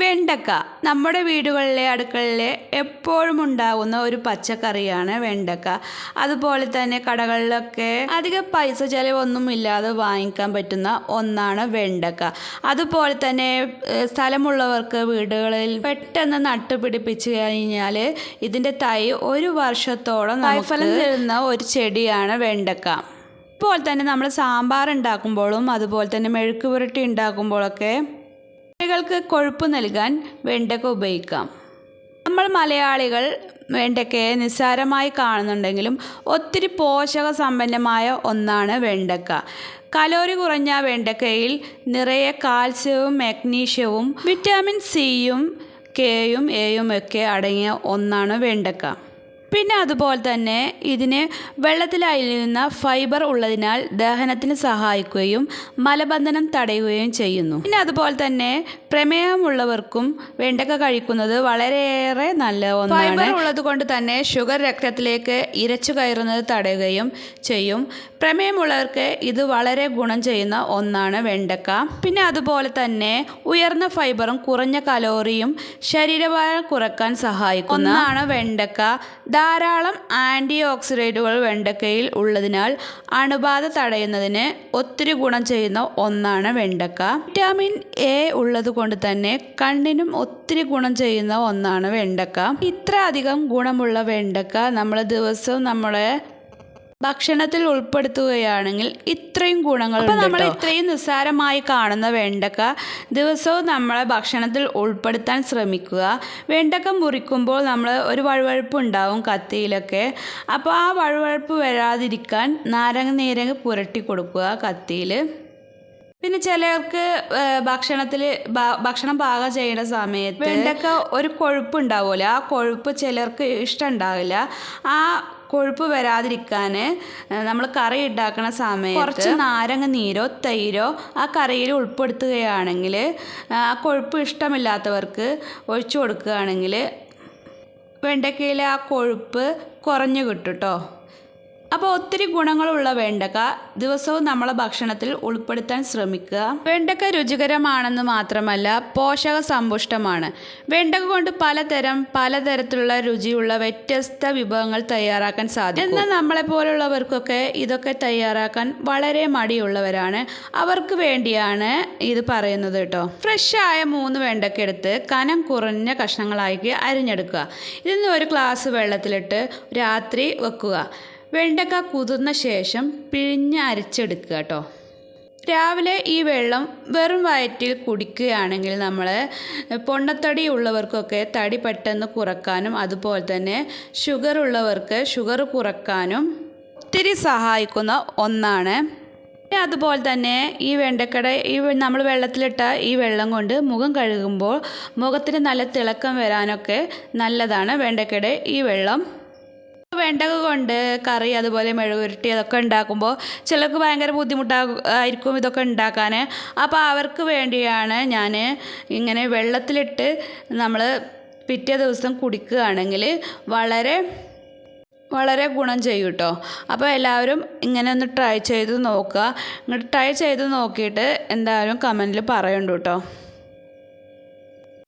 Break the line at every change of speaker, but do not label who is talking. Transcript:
വെണ്ടക്ക. നമ്മുടെ വീടുകളിലെ അടുക്കളയിലെ എപ്പോഴും ഉണ്ടാകുന്ന ഒരു പച്ചക്കറിയാണ് വെണ്ടക്ക. അതുപോലെ തന്നെ കടകളിലൊക്കെ അധിക പൈസ ചിലവൊന്നും ഇല്ലാതെ വാങ്ങിക്കാൻ പറ്റുന്ന ഒന്നാണ് വെണ്ടക്ക. അതുപോലെ തന്നെ സ്ഥലമുള്ളവർക്ക് വീടുകളിൽ പെട്ടെന്ന് നട്ടുപിടിപ്പിച്ച് കഴിഞ്ഞാൽ ഇതിന്റെ തൈ ഒരു വർഷത്തോളം നൈഫലം തരുന്ന ഒരു ചെടിയാണ് വെണ്ടക്ക. അതുപോലെ തന്നെ നമ്മൾ സാമ്പാർ ഉണ്ടാക്കുമ്പോഴും അതുപോലെ തന്നെ മെഴുക്ക് പുരട്ടി ഉണ്ടാക്കുമ്പോഴൊക്കെ കുട്ടികൾക്ക് കൊഴുപ്പ് നൽകാൻ വെണ്ടക്ക ഉപയോഗിക്കാം. നമ്മൾ മലയാളികൾ വെണ്ടക്കയെ നിസ്സാരമായി കാണുന്നുണ്ടെങ്കിലും ഒത്തിരി പോഷക സമ്പന്നമായ ഒന്നാണ് വെണ്ടക്ക. കലോറി കുറഞ്ഞ വെണ്ടക്കയിൽ നിറയെ കാൽസ്യവും മാഗ്നീഷ്യവും വിറ്റാമിൻ സിയും കെയും എയും ഒക്കെ അടങ്ങിയ ഒന്നാണ് വെണ്ടക്ക. പിന്നെ അതുപോലെ തന്നെ ഇതിന് വെള്ളത്തിലായിരുന്ന ഫൈബർ ഉള്ളതിനാൽ ദഹനത്തിന് സഹായിക്കുകയും മലബന്ധനം തടയുകയും ചെയ്യുന്നു. പിന്നെ അതുപോലെ തന്നെ പ്രമേഹമുള്ളവർക്കും വെണ്ടക്ക കഴിക്കുന്നത് വളരെയേറെ നല്ല ഒന്നാണ്. ഫൈബർ ഉള്ളത് കൊണ്ട് തന്നെ ഷുഗർ രക്തത്തിലേക്ക് ഇരച്ചു കയറുന്നത് തടയുകയും ചെയ്യും. പ്രമേഹമുള്ളവർക്ക് ഇത് വളരെ ഗുണം ചെയ്യുന്ന ഒന്നാണ് വെണ്ടക്ക. പിന്നെ അതുപോലെ തന്നെ ഉയർന്ന ഫൈബറും കുറഞ്ഞ കലോറിയും ശരീരഭാരം കുറയ്ക്കാൻ സഹായിക്കുന്ന ഒന്നാണ് വെണ്ടക്ക. ധാരാളം ആന്റി ഓക്സിഡന്റുകൾ വെണ്ടക്കയിൽ ഉള്ളതിനാൽ അണുബാധ തടയുന്നതിന് ഒത്തിരി ഗുണം ചെയ്യുന്ന ഒന്നാണ് വെണ്ടക്ക. വിറ്റാമിൻ എ ഉള്ളത് കൊണ്ട് തന്നെ കണ്ണിനും ഒത്തിരി ഗുണം ചെയ്യുന്ന ഒന്നാണ് വെണ്ടക്ക. ഇത്ര അധികം ഗുണമുള്ള വെണ്ടക്ക നമ്മൾ ദിവസവും നമ്മുടെ ഭക്ഷണത്തിൽ ഉൾപ്പെടുത്തുകയാണെങ്കിൽ ഇത്രയും ഗുണങ്ങൾ അപ്പോൾ നമ്മൾ ഇത്രയും നിസ്സാരമായി കാണുന്ന വെണ്ടക്ക ദിവസവും നമ്മളെ ഭക്ഷണത്തിൽ ഉൾപ്പെടുത്താൻ ശ്രമിക്കുക. വെണ്ടക്ക മുറിക്കുമ്പോൾ നമ്മൾ ഒരു വഴുവഴുപ്പ് ഉണ്ടാവും കത്തിയിലൊക്കെ. അപ്പോൾ ആ വഴുവഴുപ്പ് വരാതിരിക്കാൻ നാരങ്ങ നീരങ്ങ് പുരട്ടി കൊടുക്കുക കത്തിയിൽ പിന്നെ ചിലർക്ക് ഭക്ഷണത്തിൽ ഭക്ഷണം പാകം ചെയ്യുന്ന സമയത്ത് വെണ്ടക്ക ഒരു കൊഴുപ്പ് ഉണ്ടാവുമല്ലോ. ആ കൊഴുപ്പ് ചിലർക്ക് ഇഷ്ടമുണ്ടാവില്ല ആ കൊഴുപ്പ് വരാതിരിക്കാൻ നമ്മൾ കറി ഉണ്ടാക്കുന്ന സമയത്ത് കുറച്ച് നാരങ്ങ നീരോ തൈരോ ആ കറിയിൽ ഉൾപ്പെടുത്തുകയാണെങ്കിൽ ആ കൊഴുപ്പ് ഇഷ്ടമില്ലാത്തവർക്ക് ഒഴിച്ചു കൊടുക്കുകയാണെങ്കിൽ വെണ്ടയ്ക്കയിലെ ആ കൊഴുപ്പ് കുറഞ്ഞു കിട്ടും കേട്ടോ അപ്പോൾ ഒത്തിരി ഗുണങ്ങളുള്ള വെണ്ടക്ക ദിവസവും നമ്മളെ ഭക്ഷണത്തിൽ ഉൾപ്പെടുത്താൻ ശ്രമിക്കുക. വെണ്ടക്ക രുചികരമാണെന്ന് മാത്രമല്ല പോഷക സമ്പുഷ്ടമാണ്. വെണ്ടക്ക കൊണ്ട് പലതരം പലതരത്തിലുള്ള രുചിയുള്ള വ്യത്യസ്ത വിഭവങ്ങൾ തയ്യാറാക്കാൻ സാധിക്കും. എന്നാൽ നമ്മളെ പോലുള്ളവർക്കൊക്കെ ഇതൊക്കെ തയ്യാറാക്കാൻ വളരെ മടിയുള്ളവരാണ്. അവർക്ക് വേണ്ടിയാണ് ഇത് പറയുന്നത് കേട്ടോ. ഫ്രഷായ മൂന്ന് വെണ്ടക്ക എടുത്ത് കനം കുറഞ്ഞ കഷ്ണങ്ങളാക്കി അരിഞ്ഞെടുക്കുക. ഇതിൽ നിന്ന് ഒരു ഗ്ലാസ് വെള്ളത്തിലിട്ട് രാത്രി വെക്കുക. വെണ്ടക്ക കുതിർന്ന ശേഷം പിഴിഞ്ഞ് അരച്ചെടുക്കുക കേട്ടോ. രാവിലെ ഈ വെള്ളം വെറും വയറ്റിൽ കുടിക്കുകയാണെങ്കിൽ നമ്മൾ പൊണ്ണത്തടി ഉള്ളവർക്കൊക്കെ തടി പെട്ടെന്ന് കുറക്കാനും അതുപോലെ തന്നെ ഷുഗർ ഉള്ളവർക്ക് ഷുഗർ കുറക്കാനും ഒത്തിരി സഹായിക്കുന്ന ഒന്നാണ്. അതുപോലെ തന്നെ ഈ വെണ്ടക്കട ഈ നമ്മൾ വെള്ളത്തിലിട്ട ഈ വെള്ളം കൊണ്ട് മുഖം കഴുകുമ്പോൾ മുഖത്തിന് നല്ല തിളക്കം വരാനൊക്കെ നല്ലതാണ് വെണ്ടക്കട ഈ വെള്ളം. വെണ്ടക കൊണ്ട് കറി അതുപോലെ മെഴുകുരുട്ടി അതൊക്കെ ഉണ്ടാക്കുമ്പോൾ ചിലർക്ക് ഭയങ്കര ബുദ്ധിമുട്ടായിരിക്കും ഇതൊക്കെ ഉണ്ടാക്കാൻ. അപ്പോൾ അവർക്ക് വേണ്ടിയാണ് ഞാൻ ഇങ്ങനെ വെള്ളത്തിലിട്ട് നമ്മൾ പിറ്റേ ദിവസം കുടിക്കുകയാണെങ്കിൽ വളരെ വളരെ ഗുണം ചെയ്യും കേട്ടോ. അപ്പോൾ എല്ലാവരും ഇങ്ങനെ ഒന്ന് ട്രൈ ചെയ്ത് നോക്കുക. ഇങ്ങോട്ട് ട്രൈ ചെയ്ത് നോക്കിയിട്ട് എന്തായാലും കമന്റിൽ പറയണ്ടൂട്ടോ കേട്ടോ.